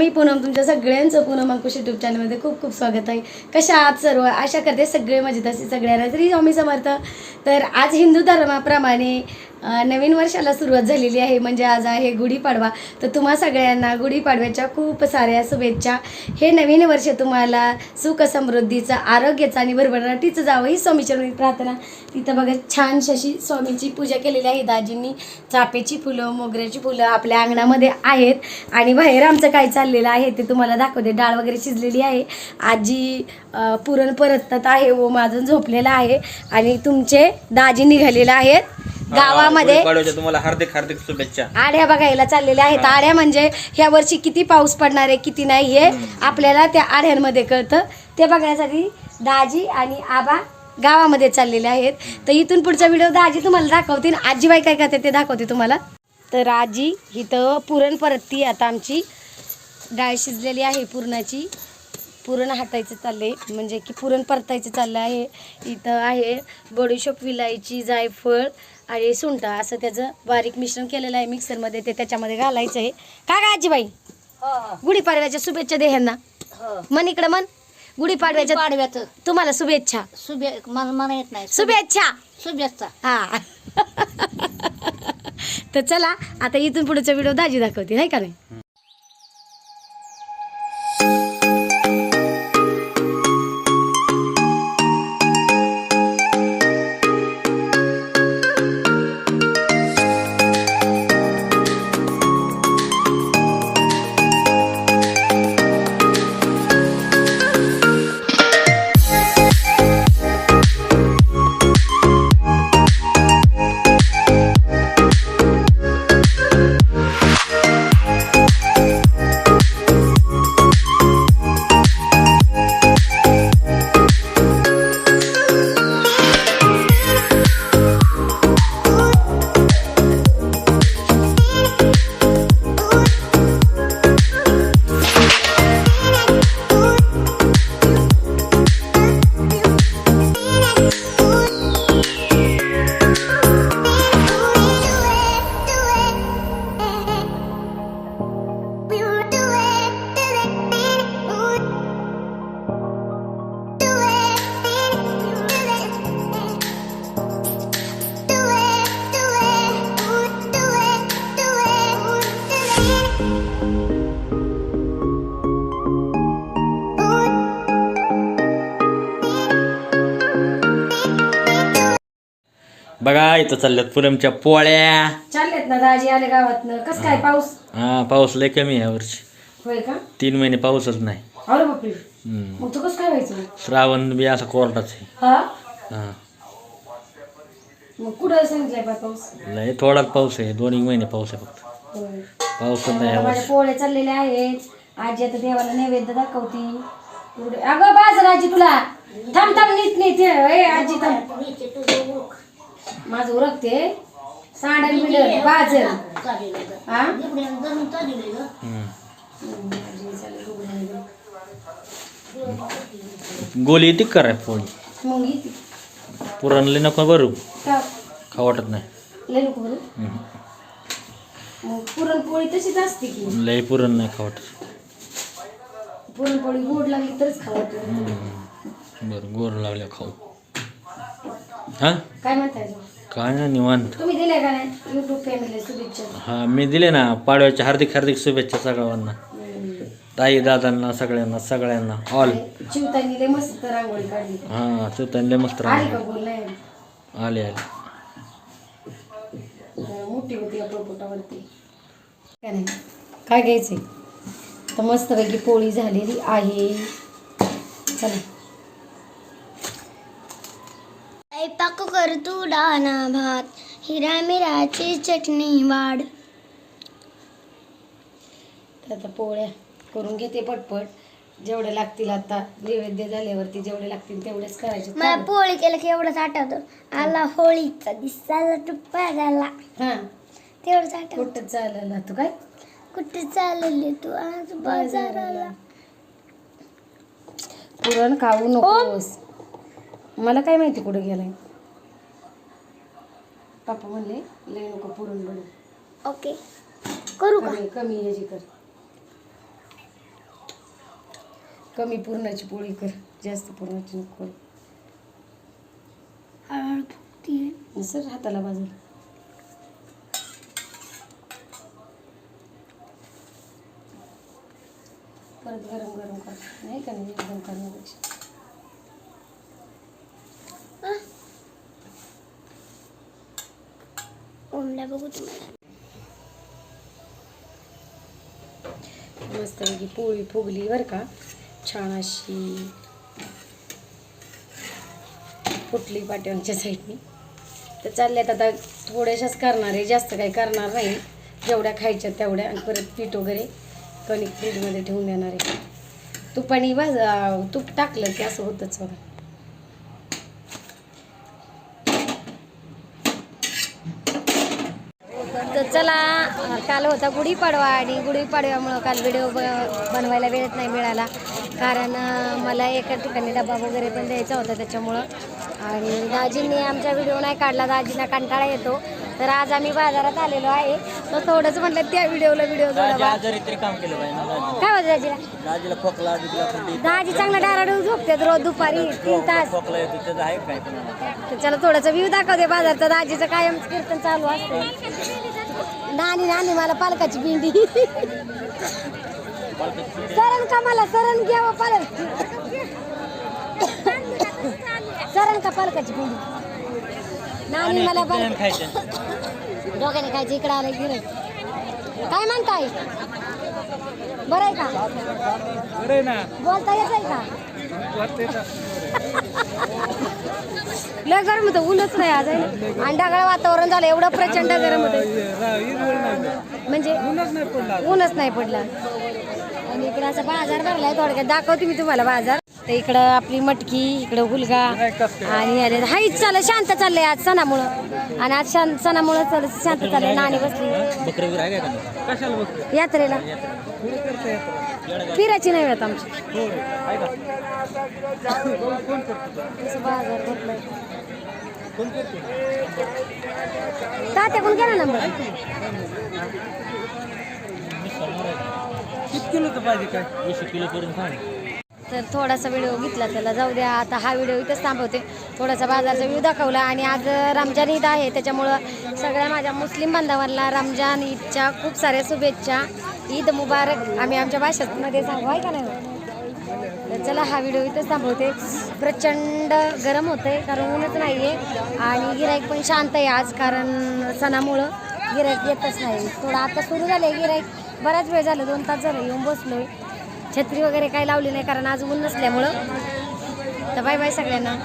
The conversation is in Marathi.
मी पूनम तुमच्या सगळ्यांचं पूनम अंकुश युट्यूब चॅनलमध्ये खूप खूप स्वागत आहे. कशा आहात सर्व? आशा करते सगळे मजेत असे सगळ्यांना तरी आम्ही समर्थ. तर आज हिंदू धर्माप्रमाणे नवीन वर्षाला सुरुवात झालेली आहे म्हणजे आज आहे गुढीपाडवा. तर तुम्हा सगळ्यांना गुढीपाडव्याच्या खूप साऱ्या शुभेच्छा. हे नवीन वर्ष तुम्हाला सुख समृद्धीचं आरोग्याचं आणि भरभराटीचं जावं ही स्वामीचरणी प्रार्थना. तिथं बघा छान अशी स्वामीची पूजा केलेली आहे. दाजींनी चापेची फुलं मोगऱ्याची फुलं आपल्या अंगणामध्ये आहेत. आणि बाहेर आमचं काय चाललेलं आहे ते तुम्हाला दाखवते. डाळ वगैरे शिजलेली आहे. आजी पुरण परतत आहे व माझं झोपलेलं आहे. आणि तुमचे दाजी निघालेले आहेत. गावामध्ये गुढीपाडव्याच्या तुम्हाला हार्दिक हार्दिक शुभेच्छा. आड्या बघायला चाललेल्या आहेत. आड्या म्हणजे ह्या वर्षी किती पाऊस पडणार आहे किती नाही हे आपल्याला त्या आड्यांमध्ये कळतं. ते बघण्यासाठी दाजी आणि आबा गावामध्ये चाललेले आहेत. तर इथून पुढचा व्हिडिओ दाजी तुम्हाला दाखवते आणि आजीबाई काय करते ते दाखवते तुम्हाला. तर आजी इथं पुरण परतती आता आमची डाळ शिजलेली आहे पुरणाची. पुरण हातायचं चाललंय. म्हणजे की पुरण परतायचं चाललं आहे. इथं आहे बडीशोप विलायची जायफळ आणि सुंठा असं त्याचं बारीक मिश्रण केलेलं आहे मिक्सरमध्ये. ते त्याच्यामध्ये घालायचं आहे. का का आजीबाई? गुढीपाडव्याच्या शुभेच्छा दे ह्यांना. मन इकडं मन गुढीपाडव्याच्या पाडव्याचं तुम्हाला शुभेच्छा. शुभे मला येत नाही. शुभेच्छा! शुभेच्छा. हा. तर चला आता इथून पुढचा व्हिडिओ दाजी दाखवते. नाही का नाही? बघा इथं चालल्यात पुरमच्या पोळ्या. चाललेत ना दाजी आले गावातनं. कसं काय पाऊस? हा पाऊस लय कमी आहे यावर्षी होय का? तीन महिने पाऊसच नाही. अरे बापरे. हम्म. मग तू कसं काय व्हायचं? श्रावण बी असा कोरडाच आहे. हा? हा. मग कुठं सांगितलंय बा पाऊस? लय थोडाच पाऊस आहे. दोन एक महिने पाऊस आहे फक्त. होय. पाऊसच नाही आता माझ्या यावर्षी पोळे चाललेले आहेत. आजी आता देवाला नैवेद्य दाखवती. पुढे- अगं बाजार आजी तुला. थांब थांब नीट नीट. ए आजी थांब. माझं उरकते सांडल हा हम्म. गोली येते का रे पोळी? मग येते. पुरण लय नको बरू का? खा वाटत नाही. लय नको बरं हम्म. मग पुरणपोळी तशीच असते की. लय पुरण नाही खा वाटत. पुरणपोळी गोड लागली तरच खावं. बरं गोर लागल्या खाऊ. हा? काय म्हणताय काय नाही निवांत. तुम्ही दिले का नाही? युट्यूब फॅमिली शुभेच्छा. हा मी दिले ना पाडव्याच्या हार्दिक हार्दिक शुभेच्छा सगळ्यांना. ताई दादांना सगळ्यांना सगळ्यांना ऑल चिवतानी लय मस्त रांगोळी काढली. हा चौथ्यांले मस्त आली का राहणार बोल नाही? आले आले. मोठी होती आपल्या पोटावरती काय नाही काय घ्यायचंय? तर मस्तपैकी पोळी झालेली आहे. चला स्वयंपाक कर तू डाना भात. हिरा मिराची चटणी वाढ. आता पोळ्या करून घेते पटपट. जेवढे लागतील आता नैवेद्य झाल्यावरती जेवढे लागतील तेवढेच करायचे. मला पोळी केलं की एवढंच आठवतं. आला होळीचा दिसाला टुप्पा झाला हा. तेवढंच आठवतं. कुठं चालला तू काय? कुठे चालली तू आज बाजाराला? पुरण खाऊ नकोस. मला काय माहिती कुठे गेलाय? पापा म्हणले लय नको पुरण बनव ओके. करू का? कमी कमी ह्याची कर. कमी पुरणाची पोळी कर जास्त पुरणाची नको करू. हळूहळू फुगतीये सर हाताला बाजूला. परत गरम गरम कर. नाही का नाही एकदम करण्यापेक्षा. बघू तुम्हाला मस्तपैकी पोळी फुगली बरं का. छान अशी फुटली पाट्यांच्या साईडनी. तर चालल्यात आता थोड्याशाच करणार आहे जास्त काही करणार नाही. जेवढ्या खायच्या तेवढ्या आणि परत पीठ वगैरे कणिक फ्रीजमध्ये ठेवून देणार आहे. तूप भाज तूप टाकलं की असं होतंच बघा तर चला काल होता गुढीपाडवा आणि गुढीपाडव्यामुळं काल व्हिडिओ ब बनवायला वेळच नाही मिळाला. कारण मला एका ठिकाणी डबा वगैरे पण द्यायचा होता त्याच्यामुळं. आणि दाजींनी आमचा व्हिडिओ नाही काढला दाजींना कंटाळा येतो. तर आज आम्ही बाजारात आलेलो आहे. तर थोडंच म्हटलं त्या व्हिडिओला व्हिडिओ जोडा आजारी तरी काम केलं पाहिजे ना दाजी. काय होतं दाजीला? दाजी चांगला डाराडून झोपतात रोज दुपारी तीन तास. खोकला तर चला थोडंसं व्ह्यू दाखवते बाजारचं. दाजीचं कायम कीर्तन चालू असतं नानी नानी मला पालकाची पिंडी. सरण का मला? सरण घ्यावं पालक. सरण का पालकाची पिंडी? नानी मला पालक. दोघांनी खायचं इकडे आलं गिरे काय म्हणताय? बरं आहे का? बोलता येत आहे का? लय गरम होतं ऊनच नाही आज आहे. आणि ढगाळ वातावरण झालं एवढं प्रचंड गरम होतं म्हणजे ऊनच नाही पडलं. आणि इकडं असा बाजार भरलाय थोडक्यात. दाखवते मी तुम्हाला बाजार. तर इकडं आपली मटकी इकडं हुलगा आणि अरे हाईच चाललं शांत चाललंय आज सणामुळं. आणि आज शांत सणामुळं चाल शांत चाललंय नाणी बसली. बकरी वगैरे आहे का कशाला यात्रेला. फिरायची नाही मिळत आमची. बाजार भरलाय तात्या कोण केला नंबर. किती किलोचं पाहिजे काय? वीस किलो करून सांग तर थोडासा व्हिडिओ घेतला त्याला. जाऊ द्या आता हा व्हिडिओ इथंच थांबवते. थोडासा बाजारचा व्ह्यू दाखवला आणि आज रमजान ईद आहे. त्याच्यामुळं सगळ्या माझ्या मुस्लिम बांधवांना रमजान ईदच्या खूप साऱ्या शुभेच्छा. ईद मुबारक. आम्ही आमच्या भाषेमध्ये सांगू आहे का नाही? तर चला हा व्हिडिओ इथंच थांबवते. प्रचंड गरम होतंय कारण ऊनच नाही आहे आणि गिराईक पण शांत आहे आज कारण सणामुळं गिराईक येतच नाही. थोडं आता सुरू झालं आहे गिराईक बराच वेळ झालं दोन तास झालं येऊन बसलो आहे छत्री वगैरे काही लावली नाही कारण आज ऊन नसल्यामुळं. तर बाय बाय सगळ्यांना.